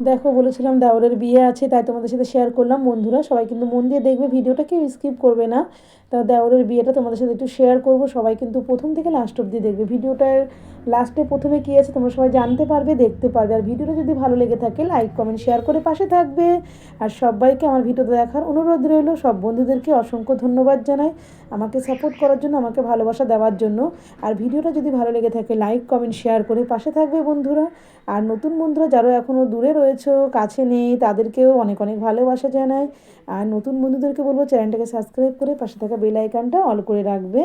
দেখো, বলেছিলাম দেওরের বিয়ে আছে, তাই তোমাদের সাথে শেয়ার করলাম। বন্ধুরা, সবাই কিন্তু মন দিয়ে দেখবে, ভিডিওটা কেউ স্কিপ করবে না। তা দেওরের বিয়েটা তোমাদের সাথে একটু শেয়ার করব। সবাই কিন্তু প্রথম থেকে লাস্ট অব্দি দেখবে। ভিডিওটার লাস্টে প্রথমে কী আছে, তোমরা সবাই জানতে পারবে, দেখতে পারবে। আর ভিডিওটা যদি ভালো লেগে থাকে লাইক কমেন্ট শেয়ার করে পাশে থাকবে। আর সবাইকে আমার ভিডিওটা দেখার অনুরোধ রইল। সব বন্ধুদেরকে অসংখ্য ধন্যবাদ জানাই আমাকে সাপোর্ট করার জন্য, আমাকে ভালোবাসা দেওয়ার জন্য। আর ভিডিওটা যদি ভালো লেগে থাকে লাইক কমেন্ট শেয়ার করে পাশে থাকবে বন্ধুরা। আর নতুন বন্ধুরা যারা এখনও দূরে রয়েছে কাছে নেই, তাদেরকেও অনেক অনেক ভালোবাসা জানাই। আর নতুন বন্ধুদেরকে বলব চ্যানেলটাকে সাবস্ক্রাইব করে পাশে থাকা বেল আইকনটা অল করে রাখবে।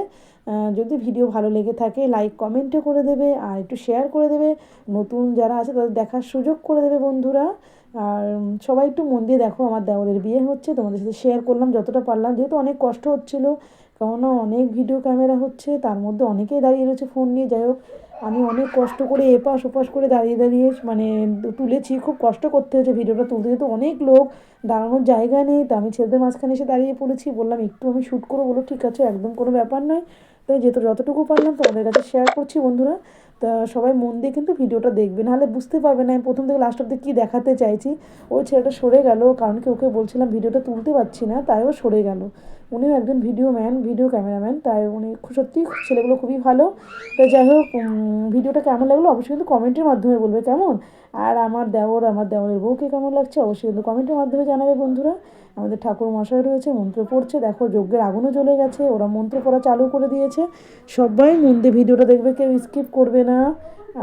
যদি ভিডিও ভালো লেগে থাকে লাইক কমেন্টও করে দেবে আর একটু শেয়ার করে দেবে। নতুন যারা আছে, তাদের দেখার সুযোগ করে দেবে বন্ধুরা। আর সবাই একটু মন দিয়ে দেখো, আমার দেওরের বিয়ে হচ্ছে, তোমাদের সাথে শেয়ার করলাম, যতটা পারলাম। যেহেতু অনেক কষ্ট হচ্ছিল, কেননা অনেক ভিডিও ক্যামেরা হচ্ছে, তার মধ্যে অনেকেই দাঁড়িয়ে রয়েছে ফোন নিয়ে। যাই হোক আমি অনেক কষ্ট করে এপাশ ওপাশ করে দাঁড়িয়ে দাঁড়িয়ে মানে তুলেছি, খুব কষ্ট করতে হয়েছে ভিডিওটা তুলতে, যেহেতু অনেক লোক, দাঁড়ানোর জায়গা নেই, তো আমি ছেলেদের মাঝখানে এসে দাঁড়িয়ে পড়েছি, বললাম একটু আমি শ্যুট করব বলো, ঠিক আছে, একদম কোনো ব্যাপার নয়। তাই যেহেতু যতটুকু পারলাম তোমাদের কাছে শেয়ার করছি বন্ধুরা। তা সবাই মন দিয়ে কিন্তু ভিডিওটা দেখবে। নাহলে বুঝতে পারবে না আমি প্রথম থেকে লাস্ট অব্দি কী দেখাতে চাইছি। ওই ছেলেটা সরে গেল, কারণ কি ওকে বলছিলাম ভিডিওটা তুলতে পারছি না, তাই ও সরে গেল। উনিও একজন ভিডিও ম্যান ভিডিও ক্যামেরাম্যান তাই উনি সত্যি ছেলেগুলো খুবই ভালো। তো যাই হোক ভিডিওটা কেমন লাগল অবশ্যই কিন্তু কমেন্টের মাধ্যমে বলবে, কেমন? আর আমার দেওর, আমার দেওরের বউকে কেমন লাগছে অবশ্যই কিন্তু কমেন্টের মাধ্যমে জানাবে বন্ধুরা। আমাদের ঠাকুর মশাই রয়েছে, মন্ত্র পড়ছে, দেখো যজ্ঞের আগুনও জ্বলে গেছে, ওরা মন্ত্র পড়া চালু করে দিয়েছে। সবাই মন দিয়ে ভিডিওটা দেখবে, কেউ স্কিপ করবে না।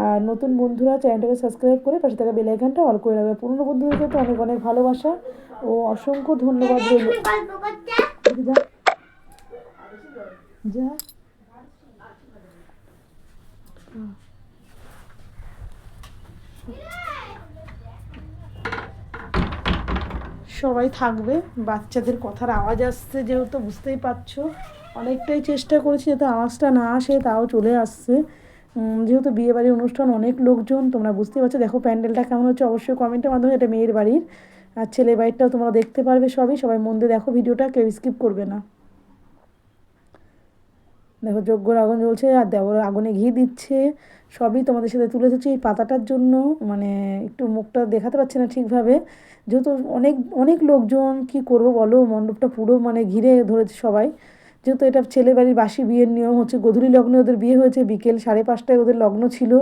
আর নতুন বন্ধুরা চ্যানেলটাকে সাবস্ক্রাইব করে পাশে থাকা বেলাইকানটা অল করে রাখবে। পুরনো বন্ধুদেরকে তো অনেক অনেক ভালোবাসা ও অসংখ্য ধন্যবাদ রইল। যা। সবাই থাকবে, বাচ্চাদের কথার আওয়াজ আসছে যেহেতু বুঝতেই পারছ। অনেকটাই চেষ্টা করেছি যাতে আওয়াজটা না আসে, তাও চলে আসছে। যেহেতু বিয়ে বাড়ির অনুষ্ঠান অনেক লোকজন, তোমরা বুঝতেই পারছ। দেখো প্যান্ডেলটা কেমন হচ্ছে, অবশ্যই কমেন্টের মাধ্যমে, এটা মেয়ের বাড়ির। আর ছেলে বাড়িটাও তোমরা দেখতে পারবে সবই। সবাই মন দিয়ে দেখো ভিডিওটা, কেউ স্কিপ করবে না। দেখো যজ্ঞর আগুন জ্বলছে আর দেবর আগুনে ঘি দিচ্ছে। সবই তোমাদের সাথে তুলে ধরছি এই পাতাটার জন্য। মানে একটু মুখটা দেখাতে পারছি না ঠিকভাবে। যেহেতু অনেক অনেক লোকজন কি করব বলো? মণ্ডপটা পুরো মানে ঘিরে ধরেছে সবাই। যেহেতু এটা ছেলে বাড়ির বাসি বিয়ের নিয়ম, হচ্ছে গধূলি লগ্নে ওদের বিয়ে হয়েছে, বিকেল সাড়ে পাঁচটায় ওদের লগ্ন ছিল।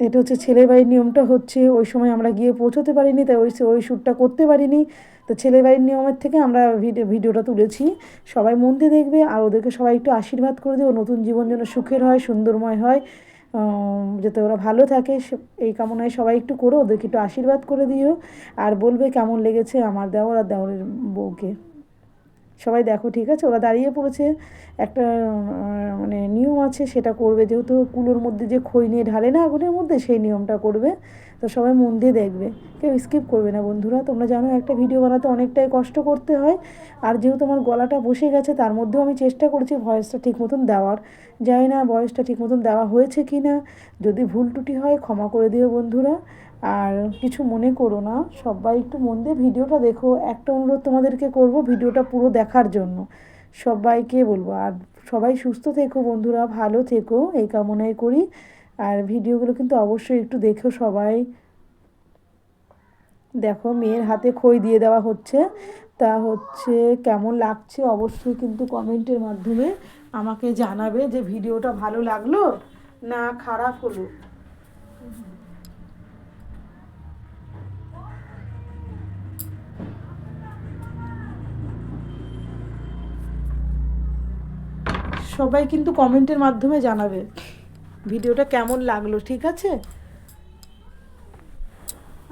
এটা হচ্ছে ছেলের বাড়ির নিয়মটা হচ্ছে, ওই সময় আমরা গিয়ে পৌঁছতে পারিনি, তাই ওই ওই শ্যুটটা করতে পারিনি। তো ছেলের বাড়ির নিয়মের থেকে আমরা ভিডিও ভিডিওটা তুলেছি। সবাই মন দিয়ে দেখবে আর ওদেরকে সবাই একটু আশীর্বাদ করে দেবো নতুন জীবন যেন সুখের হয়, সুন্দরময় হয় যাতে ওরা ভালো থাকে। এই কামনায় সবাই একটু করো, ওদেরকে একটু আশীর্বাদ করে দিও। আর বলবে কেমন লেগেছে আমার দেওয়ার আর দেওয়ারের বউকে। সবাই দেখো, ঠিক আছে? ওরা দাঁড়িয়ে পড়েছে। একটা মানে নিয়ম আছে, সেটা করবে। যেহেতু কুলোর মধ্যে যে খই নিয়ে ঢালে না আগুনের মধ্যে, সেই নিয়মটা করবে। তো সবাই মন দিয়ে দেখবে। কেউ স্কিপ করবে না বন্ধুরা। তোমরা জানো, একটা ভিডিও বানাতে অনেকটাই কষ্ট করতে হয়। আর যেহেতু আমার গলাটা বসে গেছে, তার মধ্যেও আমি চেষ্টা করেছি ভয়েসটা ঠিক মতন দেওয়ার। জানি না ভয়েসটা ঠিক মতন দেওয়া হয়েছে কি না যদি ভুল টুটি হয়, ক্ষমা করে দিও বন্ধুরা। আর কিছু মনে করো না। সবাই একটু মন দিয়ে ভিডিওটা দেখো। একটা অনুরোধ তোমাদেরকে করব ভিডিওটা পুরো দেখার জন্য। সবাইকে বলব। আর সবাই সুস্থ থেকো বন্ধুরা, ভালো থেকো। এই কামনাই করি। আর ভিডিওগুলো কিন্তু অবশ্যই একটু দেখো সবাই। দেখো, মেয়ের হাতে খই দিয়ে দেওয়া হচ্ছে। তা হচ্ছে কেমন লাগছে অবশ্যই কিন্তু কমেন্টের মাধ্যমে আমাকে জানাবে যে ভিডিওটা ভালো লাগল না খারাপ হলো। সবাই কিন্তু কমেন্টের মাধ্যমে জানাবে। ভিডিওটা কেমন লাগল, ঠিক আছে?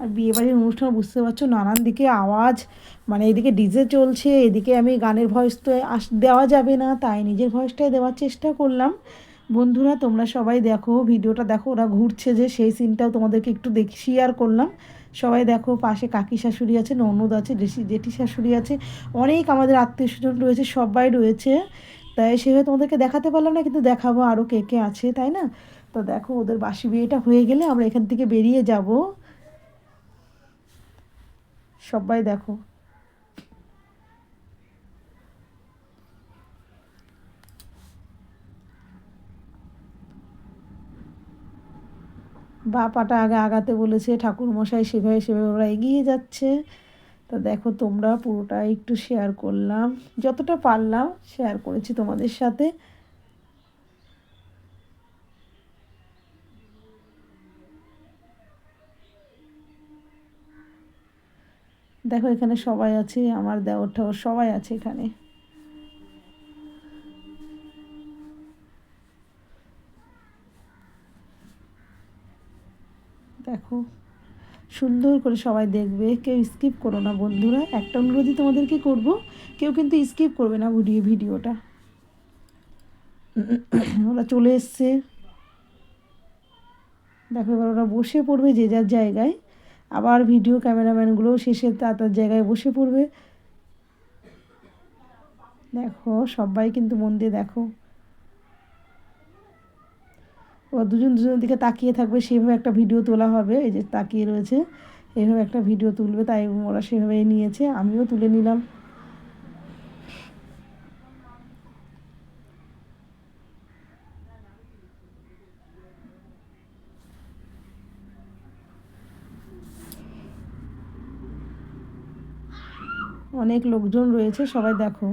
আর বিয়েবাড়ির অনুষ্ঠান বুঝতে পারছ, নানান দিকে আওয়াজ মানে এদিকে ডিজে চলছে, এদিকে আমি গানের ভয়েস তো আস, দেওয়া যাবে না, তাই নিজের ভয়েসটাই দেওয়ার চেষ্টা করলাম। বন্ধুরা, তোমরা সবাই দেখো, ভিডিওটা দেখো, ওরা ঘুরছে যে সেই সিনটাও তোমাদেরকে একটু দেখি শেয়ার করলাম। সবাই দেখো, পাশে কাকি শাশুড়ি আছে, ননদ আছে, জেঠি জেঠি শাশুড়ি আছে, অনেক আমাদের আত্মীয় স্বজন রয়েছে, সবাই রয়েছে। তাই সেভাবে তোমাদেরকে দেখাতে পারলাম না, কিন্তু দেখাবো আরও কে কে আছে, তাই না? তো দেখো, ওদের বাসি বিয়েটা হয়ে গেলে আমরা এখান থেকে বেরিয়ে যাব। সবাই দেখো। বা পাটা আগে আগাতে বলেছে ঠাকুর মশাই সেভাবে সেভাবে ওরা এগিয়ে যাচ্ছে। তা দেখো তোমরা পুরোটা একটু শেয়ার করলাম। যতটা পারলাম শেয়ার করেছি তোমাদের সাথে। দেখো এখানে সবাই আছে, আমার দেওর ঠাওর সবাই আছে এখানে। দেখো। সুন্দর করে সবাই দেখবে, কেউ স্কিপ করো না বন্ধুরা। একটা অনুরোধই তোমাদেরকে করব, কেউ কিন্তু স্কিপ করবে না ভিডিও ভিডিওটা ওরা চলে এসছে। দেখো, এবার ওরা বসে পড়বে যে যার জায়গায়। আবার ভিডিও ক্যামেরাম্যানগুলো শেষে তার তার জায়গায় বসে পড়বে। দেখো, সবাই কিন্তু মন দিয়ে দেখো। ও দুজন দুজনের দিকে তাকিয়ে থাকবে, সেভাবে একটা ভিডিও তোলা হবে। এই যে তাকিয়ে রয়েছে এইভাবে একটা ভিডিও তুলবে, তাই ওরা সেভাবে নিয়েছে, আমিও তুলে নিলাম। অনেক লোকজন রয়েছে, সবাই দেখো।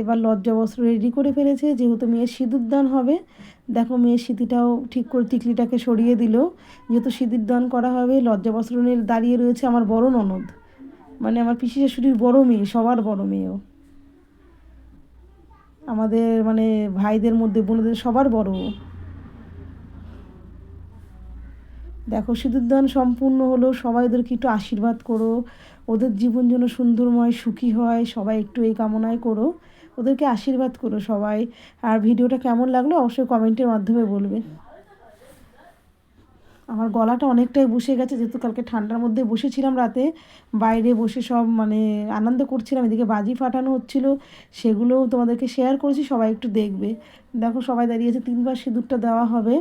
এবার লজ্জা বস্ত্র রেডি করে ফেলেছে, যেহেতু মেয়ের সিঁদুর দান হবে। দেখো মেয়ের সিঁথিটাও ঠিক করে টিকলিটাকে সরিয়ে দিল। যেহেতু সিঁদুর দান করা হবে, লজ্জা বস্ত্র নিয়ে দাঁড়িয়ে রয়েছে আমার বড় ননদ। মানে আমার পিসি শাশুড়ির বড় মেয়ে, সবার বড় মেয়েও আমাদের মানে ভাইদের মধ্যে, বোনদের সবার বড় দেখো, সিঁদুর দান সম্পূর্ণ হলো, সবাই ওদেরকে একটু আশীর্বাদ করো। ওদের জীবন যেন সুন্দরময়, সুখী হয়, সবাই একটু এই কামনায় করো। ওদেরকে আশীর্বাদ করো সবাই। আর ভিডিওটা কেমন লাগল অবশ্যই কমেন্টের মাধ্যমে বলবে। আমার গলাটা অনেকটাই বসে গেছে, যেহেতু কালকে ঠান্ডার মধ্যে বসেছিলাম রাতে। বাইরে বসে সব মানে আনন্দ করছিলাম, এদিকে বাজি ফাটানো হচ্ছিল, সেগুলোও তোমাদেরকে শেয়ার করেছি, সবাই একটু দেখবে। দেখো সবাই দাঁড়িয়েছে তিনবার সিঁদুরটা দেওয়া হবে।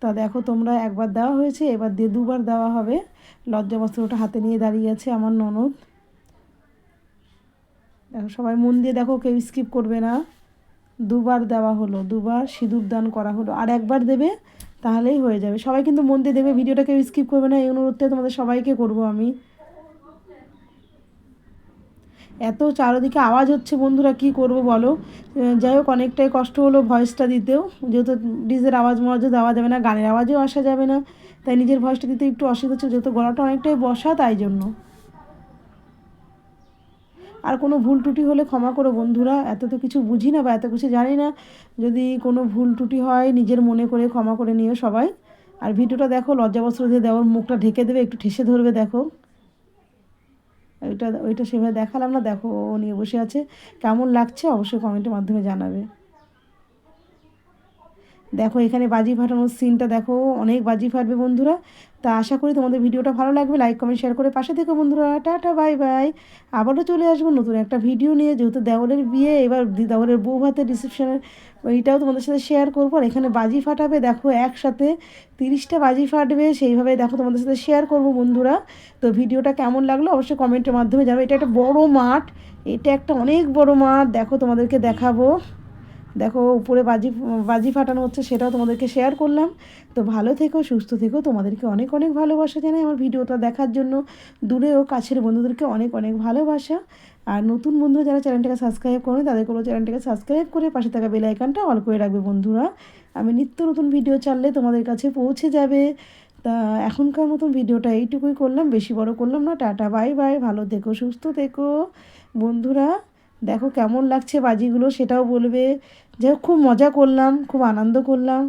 তা দেখো তোমরা একবার দেওয়া হয়েছে, এবার দিয়ে দুবার দেওয়া হবে। লজ্জা বস্ত্রটা হাতে নিয়ে দাঁড়িয়ে আছে আমার ননদ। দেখো, সবাই মন দিয়ে দেখো, কেউ স্কিপ করবে না। দুবার দেওয়া হলো, দুবার সিঁদুর দান করা হলো। আর একবার দেবে, তাহলেই হয়ে যাবে। সবাই কিন্তু মন দিয়ে দেবে, ভিডিওটা কেউ স্কিপ করবে না। এই অনুরোধটা তোমাদের সবাইকে করব আমি। এত চারদিকে আওয়াজ হচ্ছে, বন্ধুরা, কি করব বলো? যাই হোক, অনেকটাই কষ্ট হলো ভয়েসটা দিতেও। যেহেতু ডিজের আওয়াজ মজা দেওয়া যাবে না, গানের আওয়াজও আসা যাবে না। তাই নিজের ভয়েসটা দিতে একটু অসুবিধা হচ্ছে, যেহেতু গলাটা অনেকটাই বসা, তাই জন্য। আর কোনো ভুল টুটি হলে ক্ষমা করো বন্ধুরা, এত তো কিছু বুঝি না বা এত কিছু জানি না। যদি কোনো ভুল টুটি হয়, নিজের মনে করে ক্ষমা করে নিও সবাই। আর ভিডিওটা দেখো লজ্জাবস্ত্র দিয়ে দেওয়ার মুখটা ঢেকে দেবে, একটু ঠেসে ধরবে, দেখো। ওইটা ওইটা সেভাবে দেখালাম না, দেখো ও নিয়ে বসে আছে। কেমন লাগছে অবশ্যই কমেন্টের মাধ্যমে জানাবে। দেখো, এখানে বাজি ফাটানোর সিনটা দেখো, অনেক বাজি ফাটবে বন্ধুরা। তা আশা করি তোমাদের ভিডিওটা ভালো লাগবে। লাইক কমেন্ট শেয়ার করে পাশে থেকো বন্ধুরা। টাটা বাই বাই আবারও চলে আসব নতুন একটা ভিডিও নিয়ে। যেহেতু দেওয়ালের বিয়ে, এবার দেওয়ালের বউ ভাতের রিসেপশনের ওইটাও তোমাদের সাথে শেয়ার করব। আর এখানে বাজি ফাটাবে, দেখো, একসাথে তিরিশটা বাজি ফাটবে। সেইভাবে দেখো, তোমাদের সাথে শেয়ার করব বন্ধুরা। তো ভিডিওটা কেমন লাগল অবশ্যই কমেন্টের মাধ্যমে জানাব। এটা একটা বড় মাঠ। এটা একটা অনেক বড় মাঠ। দেখো, তোমাদেরকে দেখাবো। দেখো, উপরে বাজি বাজি ফাটানো হচ্ছে, সেটাও তোমাদেরকে শেয়ার করলাম। তো ভালো থেকো, সুস্থ থেকো। তোমাদেরকে অনেক অনেক ভালোবাসা জানাই আমার ভিডিওটা দেখার জন্য। দূরে ও কাছের বন্ধুদেরকে অনেক অনেক ভালোবাসা। আর নতুন বন্ধুরা যারা চ্যানেলটাকে সাবস্ক্রাইব করে তাদেরকেও চ্যানেলটাকে সাবস্ক্রাইব করে পাশে থাকা বেল আইকনটা অল করে রাখবে, বন্ধুরা। আমি নিত্য নতুন ভিডিও চাললে তোমাদের কাছে পৌঁছে যাবে। তা এখনকার মতন ভিডিওটা এইটুকুই করলাম, বেশি বড় করলাম না। টাটা বাই বাই ভালো থেকো, সুস্থ থেকো। বন্ধুরা দেখো কেমন লাগছে বাজিগুলো, সেটাও বলবে। যাই খুব মজা করলাম, খুব আনন্দ করলাম।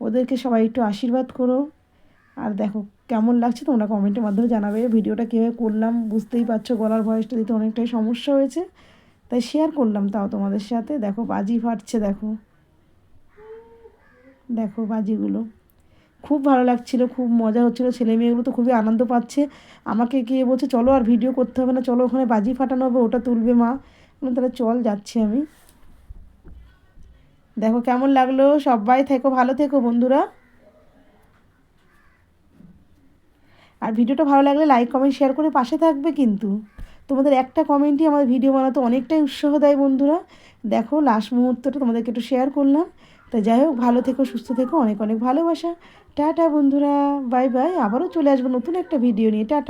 ওদেরকে সবাই একটু আশীর্বাদ করো। আর দেখো কেমন লাগছে, তোমরা কমেন্টের মাধ্যমে জানাবে। ভিডিওটা কীভাবে করলাম, বুঝতেই পারছ, গলার ভয়েসটা দিতে অনেকটাই সমস্যা হয়েছে। তাই শেয়ার করলাম তাও তোমাদের সাথে। দেখো বাজি ফাটছে, দেখো। দেখো বাজিগুলো। খুব ভালো লাগছিল, খুব মজা হচ্ছিল। ছেলে মেয়েগুলো তো খুবই আনন্দ পাচ্ছে। আমাকে গিয়ে বলছে, চলো আর ভিডিও করতে হবে না, চলো ওখানে বাজি ফাটানো হবে, ওটা তুলবে মা। তাহলে চল যাচ্ছি আমি। দেখো কেমন লাগল, সবাই থেকো, ভালো থেকো বন্ধুরা। আর ভিডিওটা ভালো লাগলে লাইক কমেন্ট শেয়ার করে পাশে থাকবে কিন্তু। তোমাদের একটা কমেন্টই আমাদের ভিডিও বানাতে অনেকটাই উৎসাহ দেয় বন্ধুরা। দেখো লাস্ট মুহূর্তটা তোমাদেরকে একটু শেয়ার করলাম। তা যাই হোক, ভালো থেকো, সুস্থ থেকো, অনেক অনেক ভালোবাসা। টাটা বন্ধুরা বাই বাই আবারও চলে আসব নতুন একটা ভিডিও নিয়ে। টাটা।